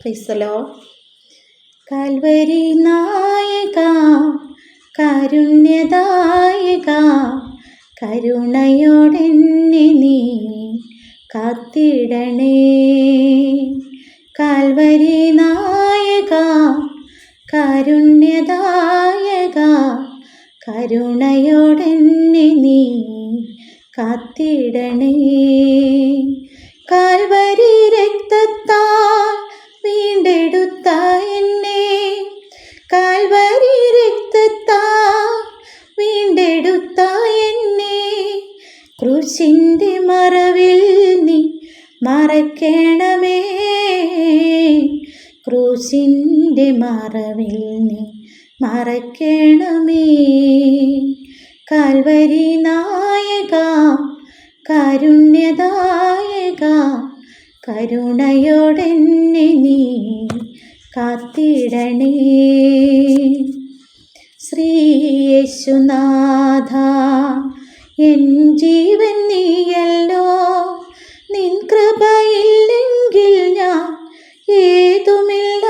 പ്രിസലോ Calvary നായക കാരുണ്യദായക കരുണയോടെന്നെ നീ കാത്തിടണേ. കാൽവരി നായക കാരുണ്യദായക കരുണയോടെന്നെ നീ കാത്തിടണേ. കാൽവരി ക്രൂശിന്റെ മറവിൽ നീ മറക്കണമേ. ക്രൂശിന്റെ മറവിൽ നീ മറക്കണമേ. കാൽവരി നായക കാരുണ്യദായക കരുണയോടെന്നെ നീ കാത്തിടണേ. ശ്രീ യേശുനാഥ എൻ ജീവൻ നീയല്ലോ. നിൻ കൃപയില്ലെങ്കിൽ ഞാൻ ഏതുമില്ല.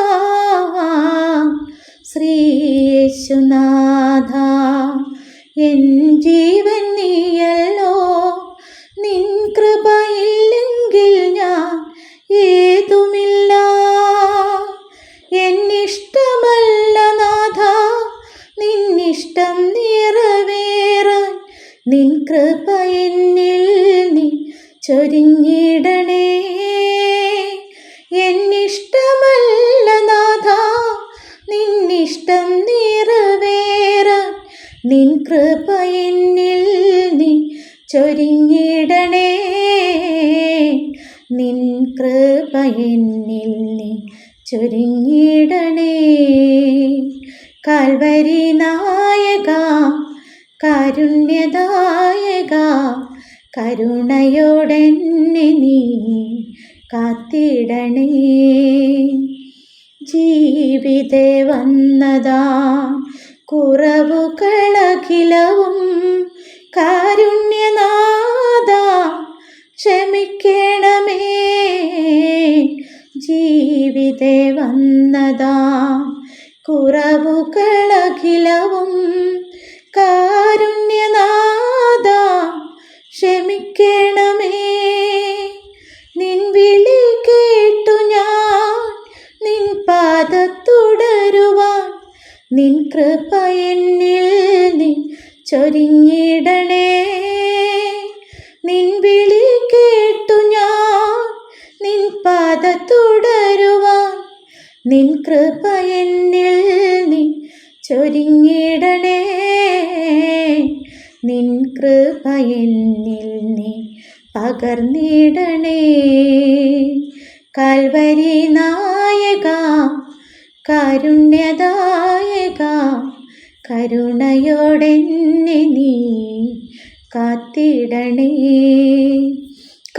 ശ്രീ യേശുനാഥ എൻ ജീവൻ നീയല്ലോ. നിൻ കൃപ നീ ചൊരിഞ്ഞിടണേ. എന്നിഷ്ടമല്ല നാഥ നിന്നിഷ്ടം നിറവേറാൻ. നിൻ കൃപ നീ ചൊരിഞ്ഞിടണേ. നിൻ കൃപ നീ ചൊരിഞ്ഞിടണേ. കാൽവരി നായക കാരുണ്യദായക കരുണയോടെന്നെ നീ കാത്തിടണേ. ജീവിതേ വന്നതാ കുറവുകളഖിലവും കാരുണ്യനാഥ ക്ഷമിക്കണമേ. ജീവിതേ വന്നതാ കുറവുകളഖിലവും കാരുണ്യനാഥ ക്ഷമിക്കണമേ. നിൻ വിളി കേട്ടു ഞാൻ നിൻ പാദത്തുടരുവാൻ നിൻ കൃപ എന്നിൽ നീ ചൊരിഞ്ഞിടണേ. നിൻ വിളി കേട്ടു ഞാൻ നിൻ പാദത്തുടരുവാൻ നിൻ കൃപ എന്നിൽ നീ ചൊരിഞ്ഞിടണേ. നിൻ കൃപ എന്നിൽ നീ പകർന്നിടണേ. കാൽവരി നായക കാരുണ്യദായക കരുണയോടെന്നെ നീ കാത്തിടണേ.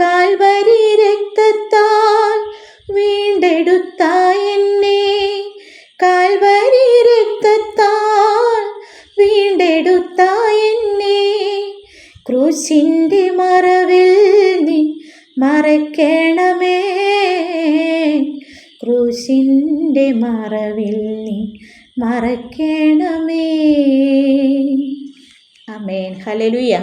കാൽവരി രക്തത്താൽ വീണ്ടെടുത്ത ക്രൂശിന്റെ മറവിൽ നീ മറക്കണമേ ക്രൂശിന്റെ മറവിൽ നീ മറക്കണമേ അമേൻ ഹലലുയ്യ